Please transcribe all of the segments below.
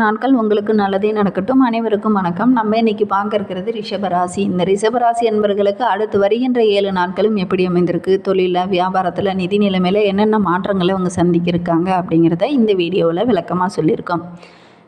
நாட்கள் உங்களுக்கு நல்லதே நடக்கட்டும். அனைவருக்கும் வணக்கம். நம்ம இன்னைக்கு பார்க்க இருக்கிறது ரிஷபராசி. இந்த ரிஷபராசி என்பவர்களுக்கு அடுத்து வருகின்ற ஏழு நாட்களும் எப்படி அமைந்திருக்கு? தொழிலில் வியாபாரத்தில் நிதி நிலைமையில் என்னென்ன மாற்றங்களை அவங்க சந்திக்கிருக்காங்க அப்படிங்கிறத இந்த வீடியோவில் விளக்கமாக சொல்லியிருக்கோம்.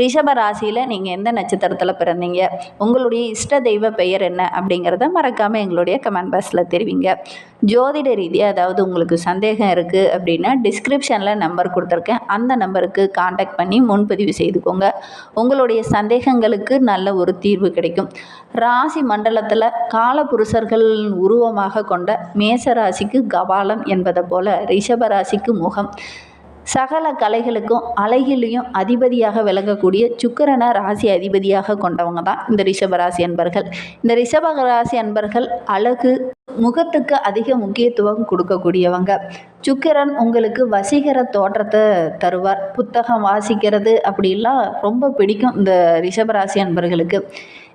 ரிஷப ராசியில் நீங்கள் எந்த நட்சத்திரத்தில் பிறந்தீங்க? உங்களுடைய இஷ்ட தெய்வ பெயர் என்ன? அப்படிங்கிறத மறக்காமல் எங்களுடைய கமெண்ட் பாக்ஸில் தெரிவிங்க. ஜோதிட ரீதியாக அதாவது உங்களுக்கு சந்தேகம் இருக்குது அப்படின்னா டிஸ்கிரிப்ஷனில் நம்பர் கொடுத்துருக்கேன். அந்த நம்பருக்கு காண்டாக்ட் பண்ணி முன்பதிவு செய்துக்கோங்க. உங்களுடைய சந்தேகங்களுக்கு நல்ல ஒரு தீர்வு கிடைக்கும். ராசி மண்டலத்தில் காலபுருஷர்கள் உருவமாக கொண்ட மேச ராசிக்கு கபாலம் என்பதை போல ரிஷப ராசிக்கு முகம். சகல கலைகளுக்கும் அழகிலையும் அதிபதியாக விளங்கக்கூடிய சுக்கிரனை ராசி அதிபதியாக கொண்டவங்க தான் இந்த ரிஷபராசி அன்பர்கள். இந்த ரிஷப ராசி அன்பர்கள் அழகு முகத்துக்கு அதிக முக்கியத்துவம் கொடுக்கக்கூடியவங்க. சுக்கிரன் உங்களுக்கு வசீகர தோற்றத்தை தருவார். புத்தகம் வாசிக்கிறது அப்படிலாம் ரொம்ப பிடிக்கும் இந்த ரிஷபராசி அன்பர்களுக்கு.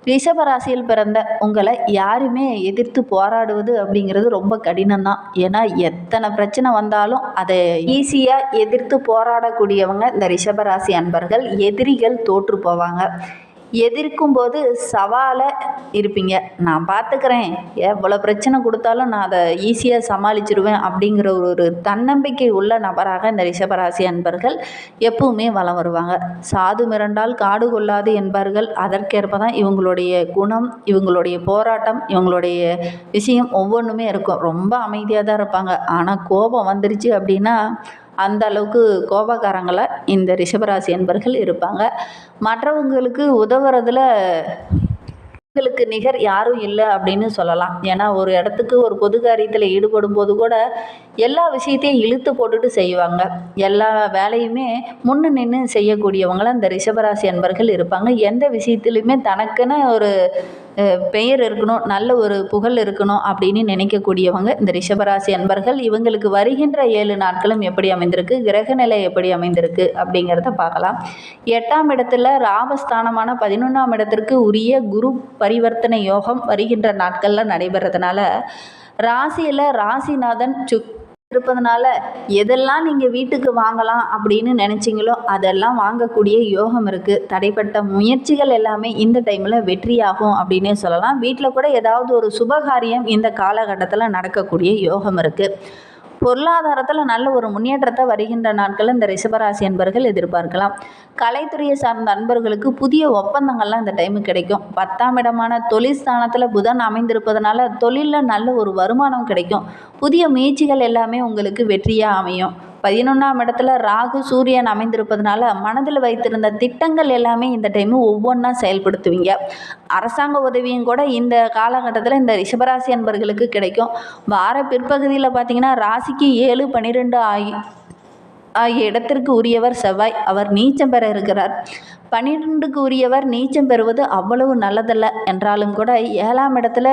ரிஷபராசியில் பிறந்த உங்களை யாருமே எதிர்த்து போராடுவது அப்படிங்கிறது ரொம்ப கடினம் தான் ஏன்னா எத்தனை பிரச்சனை வந்தாலும் அதை ஈஸியாக எதிர்த்து போராடக்கூடியவங்க இந்த ரிஷபராசி அன்பர்கள். எதிரிகள் தோற்று போவாங்க. எதிர்க்கும் போது சவாலாக இருப்பீங்க. நான் பார்த்துக்கிறேன் எவ்வளோ பிரச்சனை கொடுத்தாலும் நான் அதை ஈஸியாக சமாளிச்சிருவேன் அப்படிங்கிற ஒரு தன்னம்பிக்கை உள்ள நபராக இந்த ரிஷபராசி அன்பர்கள் எப்பவுமே வலம் வருவாங்க. சாது மிரண்டால் காடு கொள்ளாது என்பார்கள். அதற்கேற்ப தான் இவங்களுடைய குணம் இவங்களுடைய போராட்டம் இவங்களுடைய விஷயம் ஒவ்வொன்றுமே இருக்கும். ரொம்ப அமைதியாக தான் இருப்பாங்க. ஆனால் கோபம் வந்துருச்சு அப்படின்னா அந்த அளவுக்கு கோபக்காரங்களாக இந்த ரிஷபராசி என்பர்கள் இருப்பாங்க. மற்றவங்களுக்கு உதவுறதுல உங்களுக்கு நிகர் யாரும் இல்லை அப்படின்னு சொல்லலாம். ஏன்னா ஒரு இடத்துக்கு ஒரு பொது காரியத்தில் ஈடுபடும் போது கூட எல்லா விஷயத்தையும் இழுத்து போட்டுட்டு செய்வாங்க. எல்லா வேலையுமே முன்னு நின்று செய்யக்கூடியவங்களாம் இந்த ரிஷபராசி அன்பர்கள் இருப்பாங்க. எந்த விஷயத்துலையுமே தனக்குன்னு ஒரு பெயர் இருக்கணும் நல்ல ஒரு புகழ் இருக்கணும் அப்படின்னு நினைக்கக்கூடியவங்க இந்த ரிஷபராசி அன்பர்கள். இவங்களுக்கு வருகின்ற ஏழு நாட்களும் எப்படி அமைந்திருக்கு கிரகநிலை எப்படி அமைந்திருக்கு அப்படிங்கிறத பார்க்கலாம். எட்டாம் இடத்துல ராமஸ்தானமான பதினொன்றாம் இடத்திற்கு உரிய குரு பரிவர்த்தனை யோகம் வருகின்ற நாட்களில் நடைபெறதுனால ராசியில் ராசிநாதன் சுக் இருப்பதனால எதெல்லாம் நீங்கள் வீட்டுக்கு வாங்கலாம் அப்படின்னு நினச்சிங்களோ அதெல்லாம் வாங்கக்கூடிய யோகம் இருக்குது தடைப்பட்ட முயற்சிகள் எல்லாமே இந்த டைமில் வெற்றியாகும் அப்படின்னே சொல்லலாம். வீட்டில் கூட ஏதாவது ஒரு சுபகாரியம் இந்த காலகட்டத்தில் நடக்கக்கூடிய யோகம் இருக்குது பொருளாதாரத்தில் நல்ல ஒரு முன்னேற்றத்தை வருகின்ற நாட்களில் இந்த ரிஷபராசி அன்பர்கள் எதிர்பார்க்கலாம். கலைத்துறையை சார்ந்த அன்பர்களுக்கு புதிய ஒப்பந்தங்கள்லாம் இந்த டைமு கிடைக்கும். பத்தாம் இடமான தொழில் ஸ்தானத்தில் புதன் அமைந்திருப்பதனால தொழிலில் நல்ல ஒரு வருமானம் கிடைக்கும். புதிய முயற்சிகள் எல்லாமே உங்களுக்கு வெற்றியாக அமையும். பதினொன்றாம் இடத்துல ராகு சூரியன் அமைந்திருப்பதனால மனதில் வைத்திருந்த திட்டங்கள் எல்லாமே இந்த டைமு ஒவ்வொன்றா செயல்படுத்துவீங்க. அரசாங்க உதவியும் கூட இந்த காலகட்டத்தில் இந்த ரிஷபராசி அன்பர்களுக்கு கிடைக்கும். வார பிற்பகுதியில் பார்த்தீங்கன்னா ராசிக்கு ஏழு பன்னிரெண்டு ஆகி ஆகிய இடத்திற்கு உரியவர் செவ்வாய். அவர் நீச்சம் பெற இருக்கிறார். பன்னிரெண்டுக்கு உரியவர் நீச்சம் பெறுவது அவ்வளவு நல்லதல்ல என்றாலும் கூட ஏழாம் இடத்துல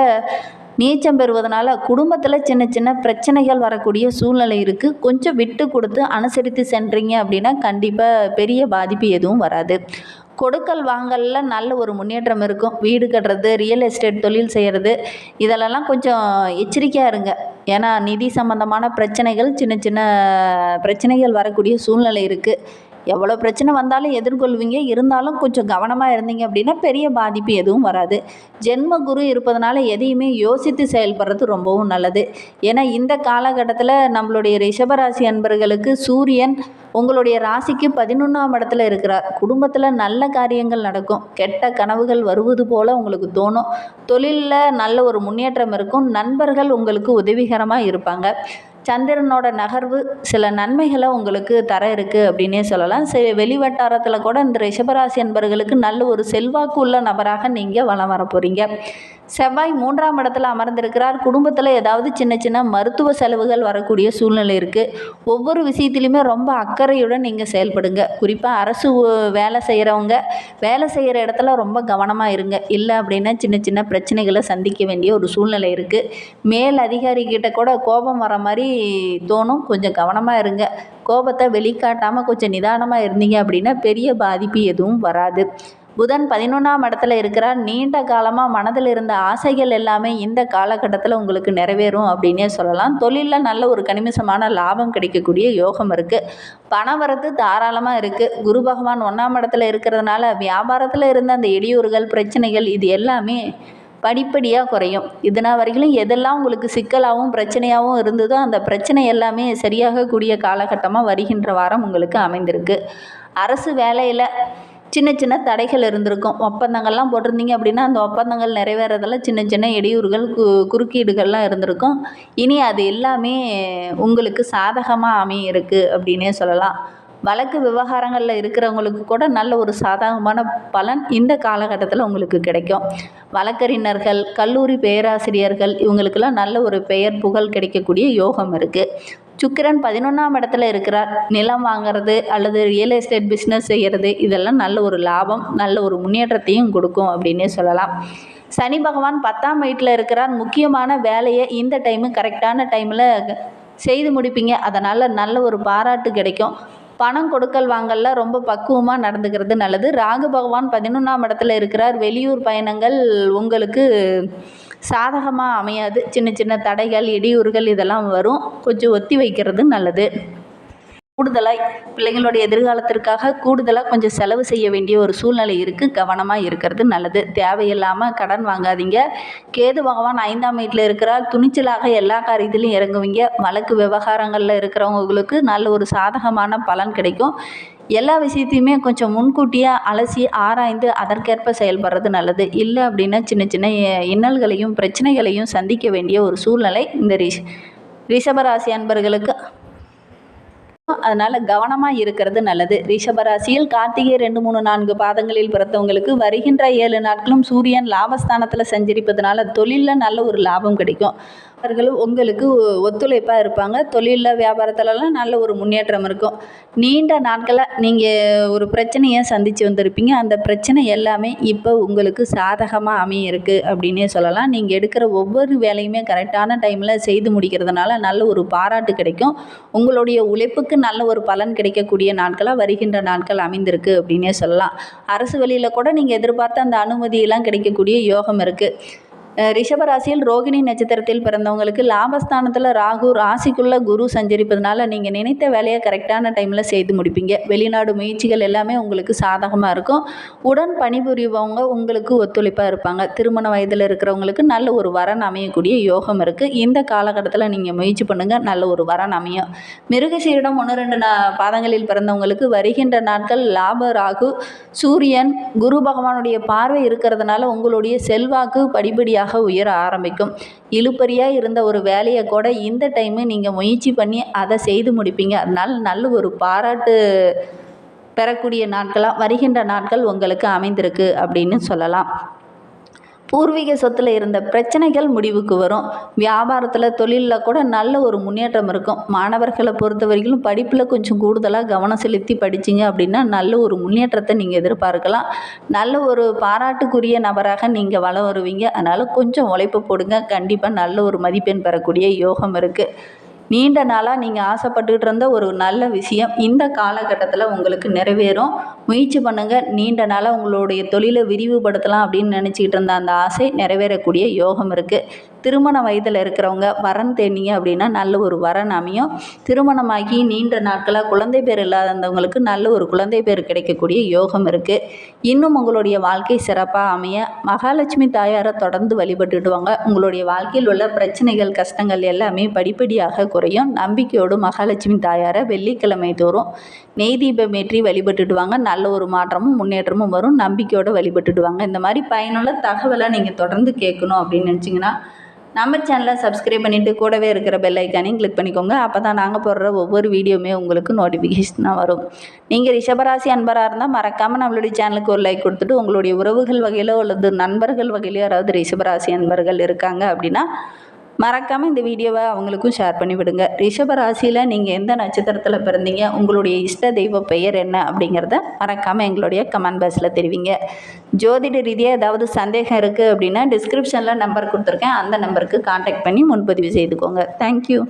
நீச்சம் பெறுவதனால குடும்பத்தில் சின்ன சின்ன பிரச்சனைகள் வரக்கூடிய சூழ்நிலை இருக்குது கொஞ்சம் விட்டு கொடுத்து அனுசரித்து சென்றீங்க அப்படின்னா கண்டிப்பாக பெரிய பாதிப்பு எதுவும் வராது. கொடுக்கல் வாங்கலில் நல்ல ஒரு முன்னேற்றம் இருக்கும். வீடு கட்டுறது ரியல் எஸ்டேட் தொழில் செய்கிறது இதிலெல்லாம் கொஞ்சம் எச்சரிக்கையாக இருங்க. ஏன்னா நிதி சம்பந்தமான பிரச்சனைகள் சின்ன சின்ன பிரச்சனைகள் வரக்கூடிய சூழ்நிலை இருக்குது எவ்வளோ பிரச்சனை வந்தாலும் எதிர்கொள்வீங்க. இருந்தாலும் கொஞ்சம் கவனமாக இருந்தீங்க அப்படின்னா பெரிய பாதிப்பு எதுவும் வராது. ஜென்ம குரு இருப்பதனால எதையுமே யோசித்து செயல்படுறது ரொம்பவும் நல்லது. ஏன்னா இந்த காலகட்டத்தில் நம்மளுடைய ரிஷபராசி அன்பர்களுக்கு சூரியன் உங்களுடைய ராசிக்கு பதினொன்றாம் இடத்துல இருக்கிறார். குடும்பத்தில் நல்ல காரியங்கள் நடக்கும். கெட்ட கனவுகள் வருவது போல் உங்களுக்கு தோணும். தொழிலில் நல்ல ஒரு முன்னேற்றம் இருக்கும். நண்பர்கள் உங்களுக்கு உதவிகரமாக இருப்பாங்க. சந்திரனோட நகர்வு சில நன்மைகளை உங்களுக்கு தர இருக்குது அப்படின்னே சொல்லலாம். சரி வெளிவட்டாரத்தில் கூட இந்த ரிஷபராசி என்பவர்களுக்கு நல்ல ஒரு செல்வாக்கு உள்ள நபராக நீங்கள் வலம் வர போகிறீங்க செவ்வாய் மூன்றாம் இடத்துல அமர்ந்திருக்கிறார். குடும்பத்தில் ஏதாவது சின்ன சின்ன மருத்துவ செலவுகள் வரக்கூடிய சூழ்நிலை இருக்குது ஒவ்வொரு விஷயத்துலையுமே ரொம்ப அக்கறையுடன் நீங்கள் செயல்படுங்க. குறிப்பாக அரசு வேலை செய்கிறவங்க வேலை செய்கிற இடத்துல ரொம்ப கவனமாக இருங்க. இல்லை அப்படின்னா சின்ன சின்ன பிரச்சனைகளை சந்திக்க வேண்டிய ஒரு சூழ்நிலை இருக்குது மேல் அதிகாரிகிட்ட கூட கோபம் வர மாதிரி தோணும். கொஞ்சம் கவனமாக இருங்க. கோபத்தை வெளிக்காட்டாமல் கொஞ்சம் நிதானமாக இருந்தீங்க அப்படின்னா பெரிய பாதிப்பு எதுவும் வராது. புதன் பதினொன்றாம் இடத்துல இருக்கிறார். நீண்ட காலமாக மனதில் இருந்த ஆசைகள் எல்லாமே இந்த காலகட்டத்தில் உங்களுக்கு நிறைவேறும் அப்படின்னே சொல்லலாம். தொழிலில் நல்ல ஒரு கணிமிசமான லாபம் கிடைக்கக்கூடிய யோகம் இருக்குது பணவரத்து தாராளமாக இருக்குது குரு பகவான் ஒன்றாம் இடத்துல இருக்கிறதுனால வியாபாரத்தில் இருந்த அந்த இடையூறுகள் பிரச்சனைகள் இது எல்லாமே படிப்படியாக குறையும். இதனால் வரைக்கும் எதெல்லாம் உங்களுக்கு சிக்கலாகவும் பிரச்சனையாகவும் இருந்ததோ அந்த பிரச்சனை எல்லாமே சரியாகக்கூடிய காலகட்டமாக வருகின்ற வாரம் உங்களுக்கு அமைந்திருக்கு. அரசு வேலையில் சின்ன சின்ன தடைகள் இருந்திருக்கும். ஒப்பந்தங்கள்லாம் போட்டிருந்தீங்க அப்படின்னா அந்த ஒப்பந்தங்கள் நிறைவேறதில் சின்ன சின்ன இடையூறுகள் கு குறுக்கீடுகள்லாம் இருந்திருக்கும். இனி அது எல்லாமே உங்களுக்கு சாதகமாக அமையிருக்கு அப்படின்னே சொல்லலாம். வழக்கு விவகாரங்களில் இருக்கிறவங்களுக்கு கூட நல்ல ஒரு சாதகமான பலன் இந்த காலகட்டத்தில் உங்களுக்கு கிடைக்கும். வழக்கறிஞர்கள் கல்லூரி பேராசிரியர்கள் இவங்களுக்கெல்லாம் நல்ல ஒரு பெயர் புகழ் கிடைக்கக்கூடிய யோகம் இருக்குது சுக்கிரன் பதினொன்றாம் இடத்துல இருக்கிறார். நிலம் வாங்குறது அல்லது ரியல் எஸ்டேட் பிஸ்னஸ் செய்கிறது இதெல்லாம் நல்ல ஒரு லாபம் நல்ல ஒரு முன்னேற்றத்தையும் கொடுக்கும் அப்படின்னே சொல்லலாம். சனி பகவான் பத்தாம் வீட்டில் இருக்கிறார். முக்கியமான வேலையை இந்த டைமு கரெக்டான டைமில் செய்து முடிப்பீங்க. அதனால் நல்ல ஒரு பாராட்டு கிடைக்கும். பணம் கொடுக்கல் வாங்கல்ல ரொம்ப பக்குவமாக நடந்துக்கிறது நல்லது. ராகு பகவான் பதினொன்றாம் இடத்துல இருக்கிறார். வெளியூர் பயணங்கள் உங்களுக்கு சாதகமாக அமையாது. சின்ன சின்ன தடைகள் இடையூறுகள் இதெல்லாம் வரும். கொஞ்சம் ஒத்தி வைக்கிறது நல்லது. கூடுதலாக பிள்ளைங்களோட எதிர்காலத்திற்காக கூடுதலாக கொஞ்சம் செலவு செய்ய வேண்டிய ஒரு சூழ்நிலை இருக்குது கவனமாக இருக்கிறது நல்லது. தேவையில்லாமல் கடன் வாங்காதீங்க. கேது பகவான் ஐந்தாம் வீட்டில் இருக்கிறார். துணிச்சலாக எல்லா காரியத்திலையும் இறங்குவீங்க. வழக்கு விவகாரங்களில் இருக்கிறவங்களுக்கு நல்ல ஒரு சாதகமான பலன் கிடைக்கும். எல்லா விஷயத்தையுமே கொஞ்சம் முன்கூட்டியே அலசி ஆராய்ந்து அதற்கேற்ப செயல்படுறது நல்லது. இல்லை அப்படின்னா சின்ன சின்ன இன்னல்களையும் பிரச்சனைகளையும் சந்திக்க வேண்டிய ஒரு சூழ்நிலை இந்த ரிஷ் ரிஷபராசி அன்பர்களுக்கு அதனால் கவனமாக இருக்கிறது நல்லது. ரிஷபராசியில் கார்த்திகை ரெண்டு மூணு நான்கு பாதங்களில் பிறந்தவங்களுக்கு வருகின்ற ஏழு நாட்களும் சூரியன் லாபஸ்தானத்தில் சஞ்சரிப்பதனால தொழிலில் நல்ல ஒரு லாபம் கிடைக்கும். அவர்கள் உங்களுக்கு ஒத்துழைப்பாக இருப்பாங்க. தொழிலில் வியாபாரத்துலலாம் நல்ல ஒரு முன்னேற்றம் இருக்கும். நீண்ட நாட்களாக நீங்கள் ஒரு பிரச்சனையை சந்தித்து வந்திருப்பீங்க. அந்த பிரச்சனை எல்லாமே இப்போ உங்களுக்கு சாதகமாக அமையிருக்கு அப்படின்னே சொல்லலாம். நீங்கள் எடுக்கிற ஒவ்வொரு வேலையுமே கரெக்டான டைமில் செய்து முடிக்கிறதுனால நல்ல ஒரு பாராட்டு கிடைக்கும். உங்களுடைய உழைப்புக்கு நல்ல ஒரு பலன் கிடைக்கக்கூடிய நாட்களாக வருகின்ற நாட்கள் அமைந்திருக்கு அப்படின்னே சொல்லலாம். அரசு வழியில் கூட நீங்கள் எதிர்பார்த்த அந்த அனுமதியெல்லாம் கிடைக்கக்கூடிய யோகம் இருக்குது ரிஷபராசியில் ரோகிணி நட்சத்திரத்தில் பிறந்தவங்களுக்கு லாபஸ்தானத்தில் ராகு ராசிக்குள்ள குரு சஞ்சரிப்பதனால நீங்கள் நினைத்த வேலையை கரெக்டான டைமில் செய்து முடிப்பீங்க. வெளிநாடு முயற்சிகள் எல்லாமே உங்களுக்கு சாதகமாக இருக்கும். உடன் பணிபுரிபவங்க உங்களுக்கு ஒத்துழைப்பாக இருப்பாங்க. திருமண வயதில் இருக்கிறவங்களுக்கு நல்ல ஒரு வரன் அமையக்கூடிய யோகம் இருக்குது இந்த காலகட்டத்தில் நீங்கள் முயற்சி பண்ணுங்கள் நல்ல ஒரு வரன் அமையும். மிருகசீரிடம் ஒன்று ரெண்டு நா பாதங்களில் பிறந்தவங்களுக்கு வருகின்ற நாட்கள் லாப ராகு சூரியன் குரு பகவானுடைய பார்வை இருக்கிறதுனால உங்களுடைய செல்வாக்கு படிப்படியாக உயர ஆரம்பிக்கும். இழுப்பறியாக இருந்த ஒரு வேலையை கூட இந்த டைமு நீங்கள் முயற்சி பண்ணி அதை செய்து முடிப்பீங்க. அதனால் நல்ல ஒரு பாராட்டு பெறக்கூடிய நாட்களாக வருகின்ற நாட்கள் உங்களுக்கு அமைந்திருக்கு அப்படின்னு சொல்லலாம். பூர்வீக சொத்தில் இருந்த பிரச்சனைகள் முடிவுக்கு வரும். வியாபாரத்தில் தொழிலில் கூட நல்ல ஒரு முன்னேற்றம் இருக்கும். மாணவர்களை பொறுத்த வரைக்கும் படிப்பில் கொஞ்சம் கூடுதலாக கவனம் செலுத்தி படிச்சிங்க அப்படின்னா நல்ல ஒரு முன்னேற்றத்தை நீங்கள் எதிர்பார்க்கலாம். நல்ல ஒரு பாராட்டுக்குரிய நபராக நீங்கள் வளம் வருவீங்க. அதனால் கொஞ்சம் உழைப்பு போடுங்க. கண்டிப்பாக நல்ல ஒரு மதிப்பெண் பெறக்கூடிய யோகம் இருக்குது நீண்ட நாளாக நீங்கள் ஆசைப்பட்டுக்கிட்டு இருந்த ஒரு நல்ல விஷயம் இந்த காலகட்டத்தில் உங்களுக்கு நிறைவேறும். முயற்சி பண்ணுங்கள் நீண்ட நாளாக உங்களுடைய தொழிலை விரிவுபடுத்தலாம் அப்படின்னு நினச்சிக்கிட்டு இருந்த அந்த ஆசை நிறைவேறக்கூடிய யோகம் இருக்குது திருமண வயதில் இருக்கிறவங்க வரன் தேடிங்க அப்படின்னா நல்ல ஒரு வரன் அமையும். திருமணமாகி நீண்ட நாட்களாக குழந்தை பேர் இல்லாதவங்களுக்கு நல்ல ஒரு குழந்தை பேர் கிடைக்கக்கூடிய யோகம் இருக்குது இன்னும் உங்களுடைய வாழ்க்கை சிறப்பாக அமைய மகாலட்சுமி தாயாரை தொடர்ந்து வழிபட்டுடுவாங்க உங்களுடைய வாழ்க்கையில் உள்ள பிரச்சனைகள் கஷ்டங்கள் எல்லாமே படிப்படியாக குறையும். நம்பிக்கையோடு மகாலட்சுமி தாயாரை வெள்ளிக்கிழமை தோறும் நெய் தீபம் ஏற்றி வழிபட்டுட்டு வாங்க நல்ல ஒரு மாற்றமும் முன்னேற்றமும் வரும். நம்பிக்கையோடு வழிபட்டுட்டு வாங்க இந்த மாதிரி பயனுள்ள தகவலை நீங்கள் தொடர்ந்து கேட்கணும் அப்படின்னு நினச்சிங்கன்னா நம்ம சேனலை சப்ஸ்கிரைப் பண்ணிவிட்டு கூடவே இருக்கிற பெல் ஐக்கானையும் கிளிக் பண்ணிக்கோங்க. அப்போ தான் நாங்கள் போடுற ஒவ்வொரு வீடியோவுமே உங்களுக்கு நோட்டிஃபிகேஷனாக வரும். நீங்கள் ரிஷபராசி அன்பராக இருந்தால் மறக்காமல் நம்மளுடைய சேனலுக்கு ஒரு லைக் கொடுத்துட்டு உங்களுடைய உறவுகள் வகையிலோ அல்லது நண்பர்கள் வகையிலோ யாராவது ரிஷபராசி அன்பர்கள் இருக்காங்க அப்படின்னா மறக்காமல் இந்த வீடியோவை அவங்களுக்கும் ஷேர் பண்ணி விடுங்க. ரிஷப ராசியில் நீங்கள் எந்த நட்சத்திரத்தில் பிறந்தீங்க? உங்களுடைய இஷ்ட தெய்வ பெயர் என்ன? அப்படிங்கிறத மறக்காமல் எங்களுடைய கமெண்ட் பாக்ஸில் தெரிவிங்க. ஜோதிட ரீதியாக ஏதாவது சந்தேகம் இருக்குது அப்படின்னா டிஸ்கிரிப்ஷனில் நம்பர் கொடுத்துருக்கேன். அந்த நம்பருக்கு காண்டாக்ட் பண்ணி முன்பதிவு செய்துக்கோங்க. தேங்க்யூ